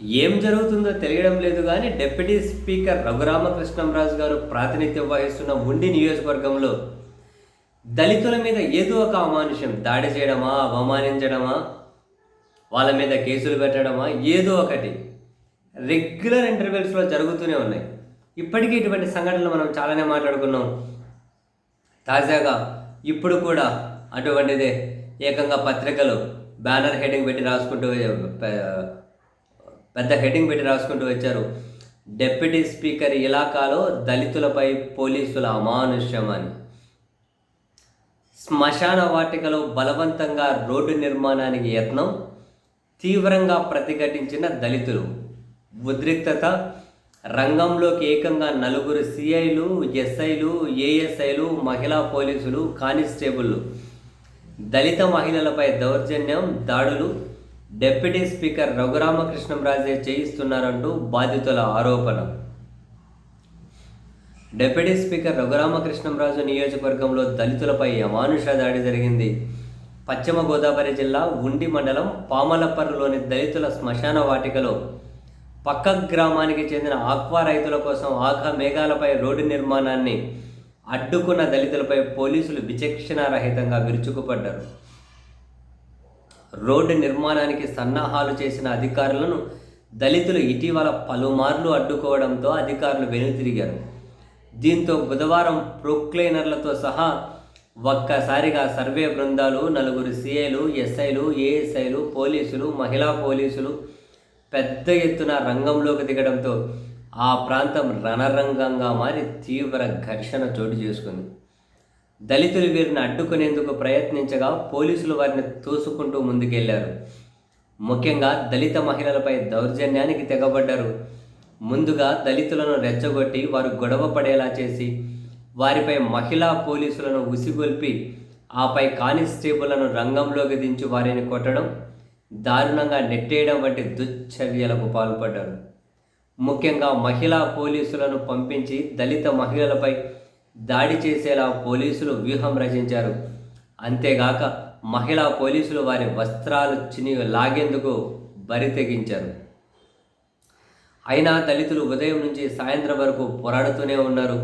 ఏం జరుగుతుందో తెలియడం లేదు కానీ డిప్యూటీ స్పీకర్ రఘురామకృష్ణంరాజు గారు ప్రాతినిధ్యం వహిస్తున్న ఉండి నియోజకవర్గంలో దళితుల మీద ఏదో ఒక అమానుషం దాడి చేయడమా అవమానించడమా వాళ్ళ మీద కేసులు పెట్టడమా ఏదో ఒకటి రెగ్యులర్ ఇంటర్వెల్స్లో జరుగుతూనే ఉన్నాయి. ఇప్పటికీ ఇటువంటి సంఘటనలు మనం చాలానే మాట్లాడుకున్నాం. తాజాగా ఇప్పుడు కూడా అటువంటిదే ఏకంగా పత్రికలు బ్యానర్ హెడ్డింగ్ పెట్టి రాసుకుంటూ పెద్ద హెడ్డింగ్ పెట్టి రాసుకుంటూ వచ్చారు. డెప్యూటీ స్పీకర్ ఇలాకాలో దళితులపై పోలీసుల అమానుష్యం అని. శ్మశాన వాటికలో బలవంతంగా రోడ్డు నిర్మాణానికి యత్నం తీవ్రంగా ప్రతిఘటించిన దళితులు. ఉద్రిక్తత రంగంలోకి ఏకంగా నలుగురు సిఐలు ఎస్ఐలు ఏఎస్ఐలు మహిళా పోలీసులు కానిస్టేబుళ్ళు. దళిత మహిళలపై దౌర్జన్యం దాడులు డిప్యూటీ స్పీకర్ రఘురామకృష్ణంరాజే చేయిస్తున్నారంటూ బాధితుల ఆరోపణ. డిప్యూటీ స్పీకర్ రఘురామకృష్ణంరాజు నియోజకవర్గంలో దళితులపై అమానుష దాడి జరిగింది. పశ్చిమ గోదావరి జిల్లా ఉండి మండలం పామలపర్రులోని దళితుల శ్మశాన వాటికలో పక్క గ్రామానికి చెందిన ఆక్వా రైతుల కోసం ఆఖా మేఘాలపై రోడ్డు నిర్మాణాన్ని అడ్డుకున్న దళితులపై పోలీసులు విచక్షణారహితంగా విరుచుకుపడ్డారు. రోడ్డు నిర్మాణానికి సన్నాహాలు చేసిన అధికారులను దళితులు ఇటీవల పలుమార్లు అడ్డుకోవడంతో అధికారులు వెనుతిరిగారు. దీంతో బుధవారం ప్రొక్లైనర్లతో సహా ఒక్కసారిగా సర్వే బృందాలు నలుగురు సీఏలు ఎస్ఐలు ఏఎస్ఐలు పోలీసులు మహిళా పోలీసులు పెద్ద ఎత్తున రంగంలోకి దిగడంతో ఆ ప్రాంతం రణరంగంగా మారి తీవ్ర ఘర్షణ చోటు చేసుకుంది. దళితులు వీరిని అడ్డుకునేందుకు ప్రయత్నించగా పోలీసులు వారిని తోసుకుంటూ ముందుకెళ్ళారు. ముఖ్యంగా దళిత మహిళలపై దౌర్జన్యానికి తెగబడ్డారు. ముందుగా దళితులను రెచ్చగొట్టి వారు గొడవ పడేలా చేసి వారిపై మహిళా పోలీసులను ఉసిగొల్పి ఆపై కానిస్టేబుళ్ళను రంగంలోకి దించి వారిని కొట్టడం దారుణంగా నెట్టేయడం వంటి దుశ్చర్యలకు పాల్పడ్డారు. ముఖ్యంగా మహిళా పోలీసులను పంపించి దళిత మహిళలపై దాడి చేసేలా పోలీసులు వ్యూహం రచించారు. అంతేగాక మహిళా పోలీసులు వారి వస్త్రాలు చిని లాగేందుకు బరి తెగించారు. అయినా దళితులు ఉదయం నుంచి సాయంత్రం వరకు పోరాడుతూనే ఉన్నారు.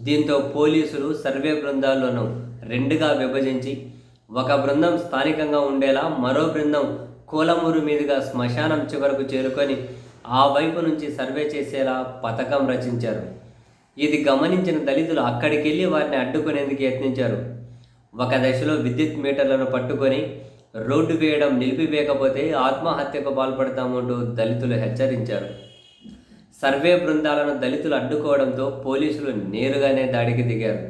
దీంతో పోలీసులు సర్వే బృందాలను రెండుగా విభజించి ఒక బృందం స్థానికంగా ఉండేలా మరో బృందం కోలమూరు మీదుగా శ్మశానం చివరకు చేరుకొని ఆ వైపు నుంచి సర్వే చేసేలా పథకం రచించారు. ఇది గమనించిన దళితులు అక్కడికి వెళ్ళి వారిని అడ్డుకునేందుకు యత్నించారు. ఒక దశలో విద్యుత్ మీటర్లను పట్టుకొని రోడ్డు వేయడం నిలిపివేయకపోతే ఆత్మహత్యకు పాల్పడతామంటూ దళితులు హెచ్చరించారు. సర్వే బృందాలను దళితులు అడ్డుకోవడంతో పోలీసులు నేరుగానే దాడికి దిగారు.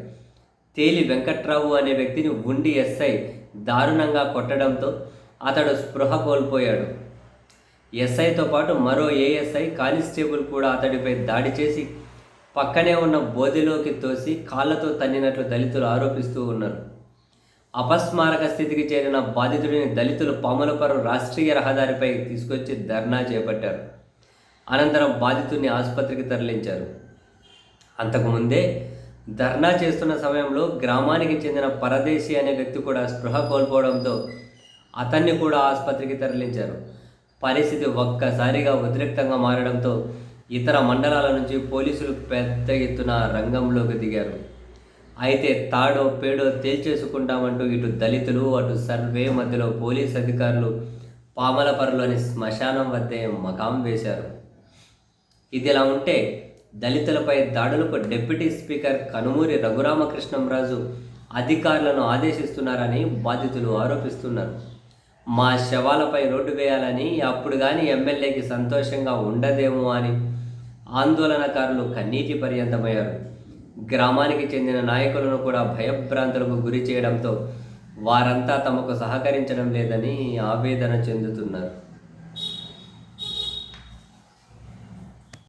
తేలి వెంకట్రావు అనే వ్యక్తిని ఉండి ఎస్ఐ దారుణంగా కొట్టడంతో అతడు స్పృహ కోల్పోయాడు. ఎస్ఐతో పాటు మరో ఏఎస్ఐ కానిస్టేబుల్ కూడా అతడిపై దాడి చేసి పక్కనే ఉన్న బోధిలోకి తోసి కాళ్ళతో తన్నినట్లు దళితులు ఆరోపిస్తూ ఉన్నారు. అపస్మారక స్థితికి చేరిన బాధితుడిని దళితులు పాములపరం రాష్ట్రీయ రహదారిపై తీసుకొచ్చి ధర్నా చేపట్టారు. అనంతరం బాధితుడిని ఆసుపత్రికి తరలించారు. అంతకుముందే ధర్నా చేస్తున్న సమయంలో గ్రామానికి చెందిన పరదేశి అనే వ్యక్తి కూడా స్పృహ కోల్పోవడంతో అతన్ని కూడా ఆసుపత్రికి తరలించారు. పరిస్థితి ఒక్కసారిగా ఉద్రిక్తంగా మారడంతో ఇతర మండలాల నుంచి పోలీసులు పెద్ద ఎత్తున రంగంలోకి దిగారు. అయితే తాడో పేడో తేల్చేసుకుంటామంటూ ఇటు దళితులు అటు సర్వే మధ్యలో పోలీస్ అధికారులు పామలపరలోని శ్మశానం వద్దే మకాం వేశారు. ఇది ఇలా ఉంటే దళితులపై దాడులకు డిప్యూటీ స్పీకర్ కనుమూరి రఘురామకృష్ణంరాజు అధికారులను ఆదేశిస్తున్నారని బాధితులు ఆరోపిస్తున్నారు. మా శవాలపై రోడ్డు వేయాలని అప్పుడు కానీ ఎమ్మెల్యేకి సంతోషంగా ఉండదేమో అని ఆందోళనకారులు కన్నీటి పర్యంతమయ్యారు. గ్రామానికి చెందిన నాయకులను కూడా భయభ్రాంతులకు గురి చేయడంతో వారంతా తమకు సహకరించడం లేదని ఆవేదన చెందుతున్నారు.